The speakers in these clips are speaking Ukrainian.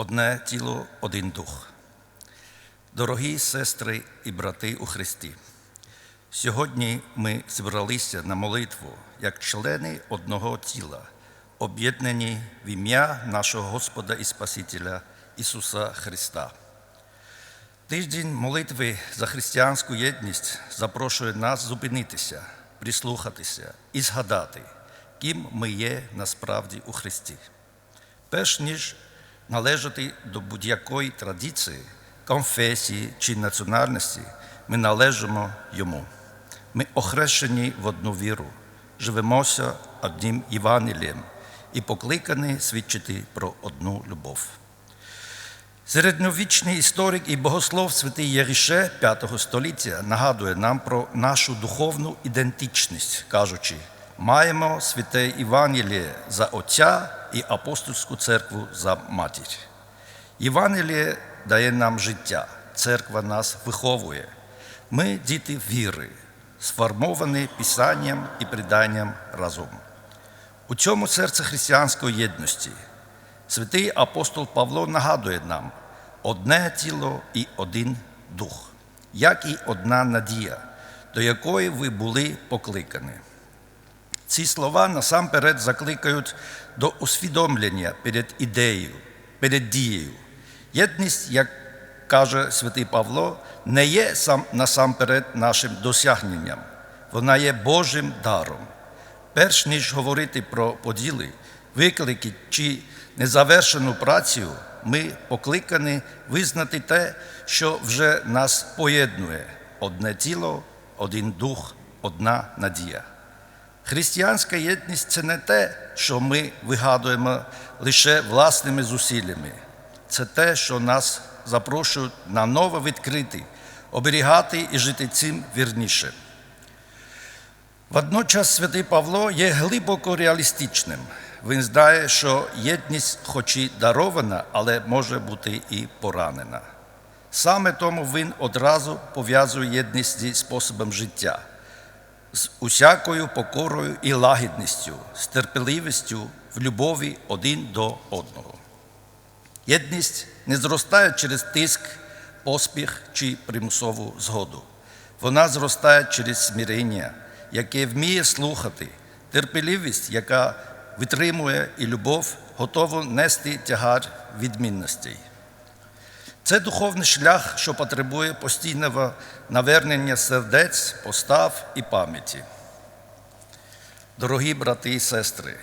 одне тіло, один дух. Дорогі сестри і брати у Христі, сьогодні ми зібралися на молитву як члени одного тіла, об'єднані в ім'я нашого Господа і Спасителя Ісуса Христа. Тиждень молитви за християнську єдність запрошує нас зупинитися, прислухатися і згадати, ким ми є насправді у Христі. Перш ніж належати до будь-якої традиції, конфесії чи національності, ми належимо йому. Ми охрещені в одну віру, живемося одним Євангелієм і покликані свідчити про одну любов. Середньовічний історик і богослов святий Єріше V століття нагадує нам про нашу духовну ідентичність, кажучи, маємо святе Євангеліє за Отця і апостольську церкву за матір. Євангеліє дає нам життя, церква нас виховує. Ми діти віри, сформовані писанням і приданням разом. У цьому серце християнської єдності. Святий апостол Павло нагадує нам одне тіло і один дух, як і одна надія, до якої ви були покликані. Ці слова насамперед закликають до усвідомлення перед ідеєю, перед дією. Єдність, як каже святий Павло, не є сам насамперед нашим досягненням, вона є Божим даром. Перш ніж говорити про поділи, виклики чи незавершену працю, ми покликані визнати те, що вже нас поєднує одне тіло, один дух, одна надія. Християнська єдність це не те, що ми вигадуємо лише власними зусиллями. Це те, що нас запрошують на нове відкрити, оберігати і жити цим вірніше. Водночас святий Павло є глибоко реалістичним. Він знає, що єдність, хоч і дарована, але може бути і поранена. Саме тому він одразу пов'язує єдність зі способом життя, з усякою покорою і лагідністю, з терпеливістю в любові один до одного. Єдність не зростає через тиск, поспіх чи примусову згоду. Вона зростає через смирення, яке вміє слухати, терпеливість, яка витримує і любов, готова нести тягар відмінностей. Це духовний шлях, що потребує постійного навернення сердець, постав і пам'яті. Дорогі брати і сестри,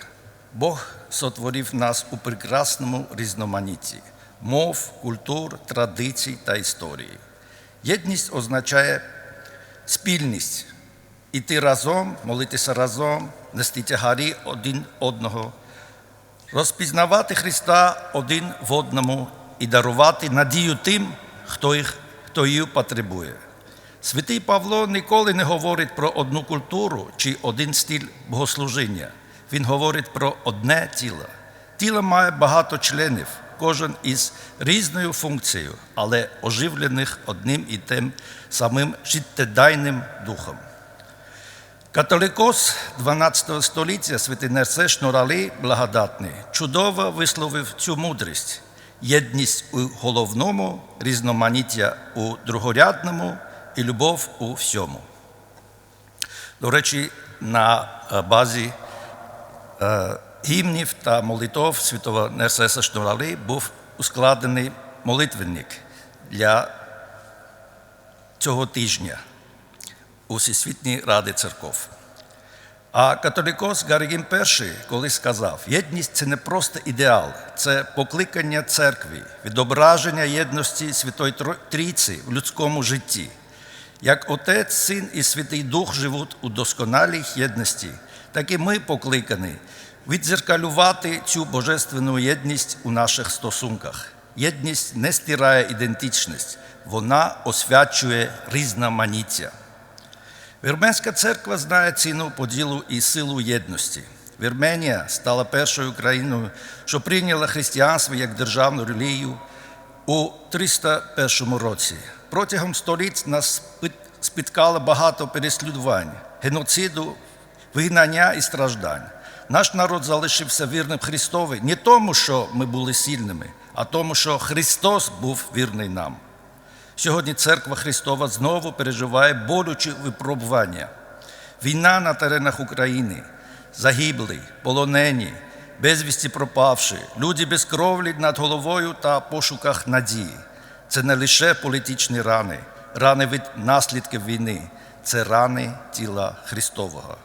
Бог сотворив нас у прекрасному різноманітті мов, культур, традицій та історії. Єдність означає спільність, іти разом, молитися разом, нести тягарі один одного, розпізнавати Христа один в одному і дарувати надію тим, хто їх, хто її потребує. Святий Павло ніколи не говорить про одну культуру чи один стиль богослужіння. Він говорить про одне тіло. Тіло має багато членів, кожен із різною функцією, але оживлених одним і тим самим життєдайним духом. Католикос 12 століття святий Нерсе Шнурали благодатний чудово висловив цю мудрість, єдність у головному, різноманіття у другорядному і любов у всьому. До речі, на базі гімнів та молитов святого Нерсеса Шнурали був ускладений молитвенник для цього тижня у Всесвітній Ради церков. А католикос Гарігін І колись сказав: єдність це не просто ідеал, це покликання церкви, відображення єдності Святої Трійці в людському житті. Як Отець, Син і Святий Дух живуть у досконалій єдності, так і ми покликані відзеркалювати цю божественну єдність у наших стосунках. Єдність не стирає ідентичність, вона освячує різноманіття. Вірменська церква знає ціну поділу і силу єдності. Вірменія стала першою країною, що прийняла християнство як державну релігію у 301 році. Протягом століть нас спіткало багато переслідувань, геноциду, вигнання і страждань. Наш народ залишився вірним Христові не тому, що ми були сильними, а тому, що Христос був вірний нам. Сьогодні Церква Христова знову переживає болючі випробування. Війна на теренах України, загиблі, полонені, безвісті пропавші, люди без кровлі над головою та пошуках надії. Це не лише політичні рани, рани від наслідків війни, це рани тіла Христового.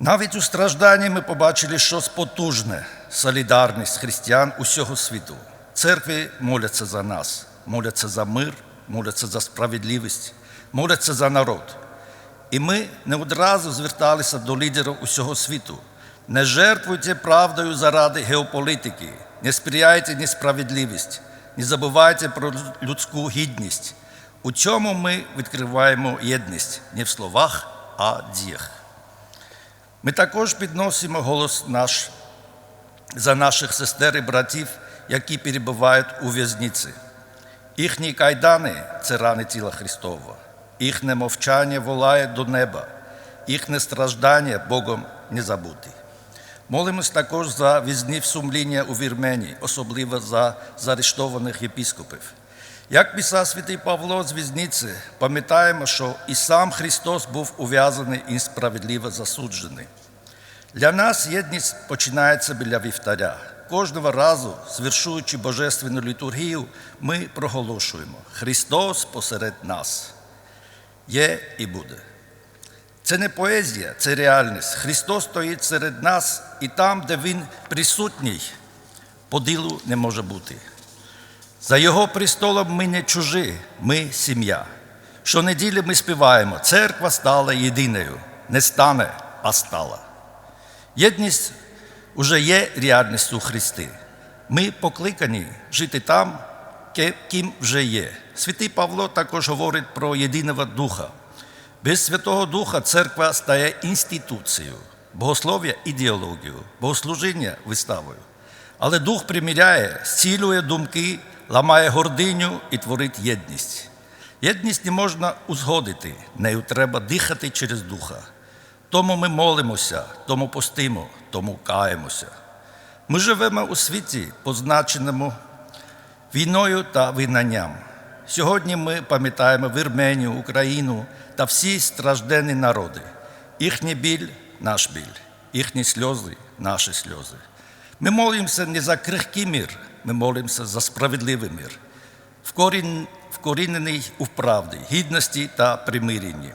Навіть у стражданні ми побачили щось потужне солідарність християн усього світу. Церкви моляться за нас, моляться за мир, моляться за справедливість, моляться за народ. І ми не одразу зверталися до лідерів усього світу. Не жертвуйте правдою заради геополітики, не сприяйте несправедливість, не забувайте про людську гідність. У цьому ми відкриваємо єдність не в словах, а в діях. Ми також підносимо голос наш за наших сестер і братів, які перебувають у в'язниці. Їхні кайдани це рани тіла Христова, їхнє мовчання волає до неба, їхнє страждання Богом не забути. Молимось також за в'язнів сумління у Вірменії, особливо за заарештованих єпіскопів. Як писав святий Павло з в'язниці, пам'ятаємо, що і сам Христос був ув'язаний і справедливо засуджений. Для нас єдність починається біля вівтаря. Кожного разу, звершуючи божественну літургію, ми проголошуємо Христос посеред нас. Є і буде. Це не поезія, це реальність. Христос стоїть серед нас, і там, де Він присутній, поділу не може бути. За Його престолом ми не чужі, ми сім'я. Щонеділі ми співаємо, церква стала єдиною, не стане, а стала. Єдність уже є реальністю Христи. Ми покликані жити там, ким вже є. Святий Павло також говорить про єдиного Духа. Без Святого Духа церква стає інституцією, богослов'я ідеологією, богослужіння виставою. Але Дух приміряє, зцілює думки, ламає гординю і творить єдність. Єдність не можна узгодити, нею треба дихати через Духа. Тому ми молимося, тому постимо, тому каємося. Ми живемо у світі, позначеному війною та вигнанням. Сьогодні ми пам'ятаємо Вірменію, Україну та всі стражденні народи. Їхній біль наш біль, їхні сльози наші сльози. Ми молимося не за крихкий мір, ми молимося за справедливий вкорін- вкорінений у правді, гідності та примиренні.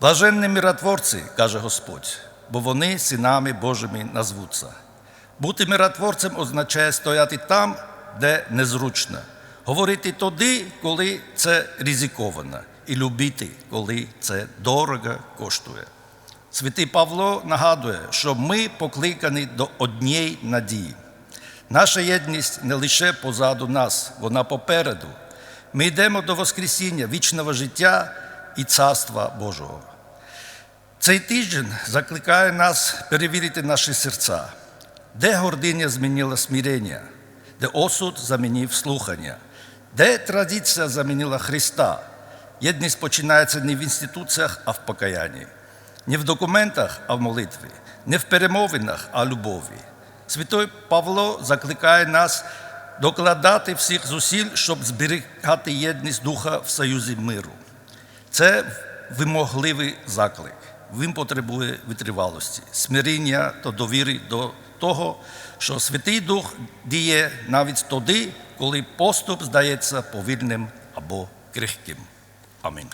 Блаженні миротворці, каже Господь, бо вони синами Божими назвуться. Бути миротворцем означає стояти там, де незручно, говорити тоді, коли це ризиковано, і любити, коли це дорого коштує. Святий Павло нагадує, що ми покликані до однієї надії. Наша єдність не лише позаду нас, вона попереду. Ми йдемо до Воскресіння, вічного життя і Царства Божого. Цей тиждень закликає нас перевірити наші серця, де гординя змінила смирення, де осуд замінив слухання, де традиція замінила Христа. Єдність починається не в інституціях, а в покаянні, не в документах, а в молитві, не в перемовинах, а в любові. Святой Павло закликає нас докладати всіх зусиль, щоб зберігати єдність духа в союзі миру. Це вимогливий заклик. Він потребує витривалості, смиріння та довіри до того, що Святий Дух діє навіть тоді, коли поступ здається повільним або крихким. Амінь.